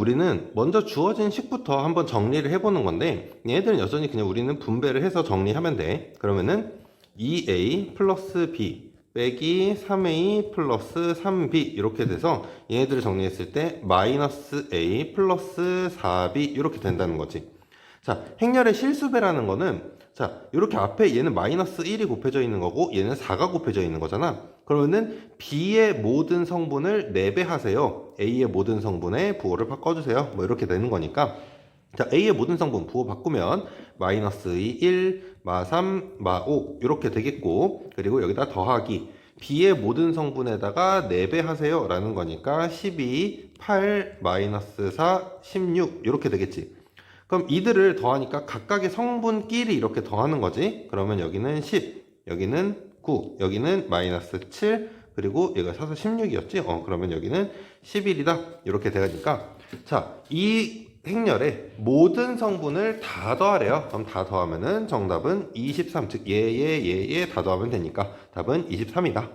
우리는 먼저 주어진 식부터 한번 정리를 해보는 건데 얘네들은 여전히 그냥 우리는 분배를 해서 정리하면 돼. 그러면은 2a 플러스 b 빼기 3a 플러스 3b 이렇게 돼서 얘네들을 정리했을 때 마이너스 a 플러스 4b 이렇게 된다는 거지. 자 행렬의 실수배라는 거는 자 이렇게 앞에 얘는 마이너스 1이 곱해져 있는 거고 얘는 4가 곱해져 있는 거잖아. 그러면은 b의 모든 성분을 4배 하세요. A의 모든 성분에 부호를 바꿔주세요. 뭐 이렇게 되는 거니까. 자 a의 모든 성분 부호 바꾸면 마이너스 2, 1, 마 3, 마 5 이렇게 되겠고 그리고 여기다 더하기 b의 모든 성분에다가 4배 하세요 라는 거니까 12, 8, 마이너스 4, 16 이렇게 되겠지 그럼 이들을 더하니까 각각의 성분끼리 이렇게 더하는 거지. 그러면 여기는 10, 여기는 9, 여기는 마이너스 7, 그리고 얘가 사서 16이었지. 어, 그러면 여기는 11이다. 이렇게 되니까 자, 이 행렬의 모든 성분을 다 더하래요. 그럼 다 더하면은 정답은 23, 즉 얘, 얘, 얘, 얘 다 더하면 되니까 답은 23이다.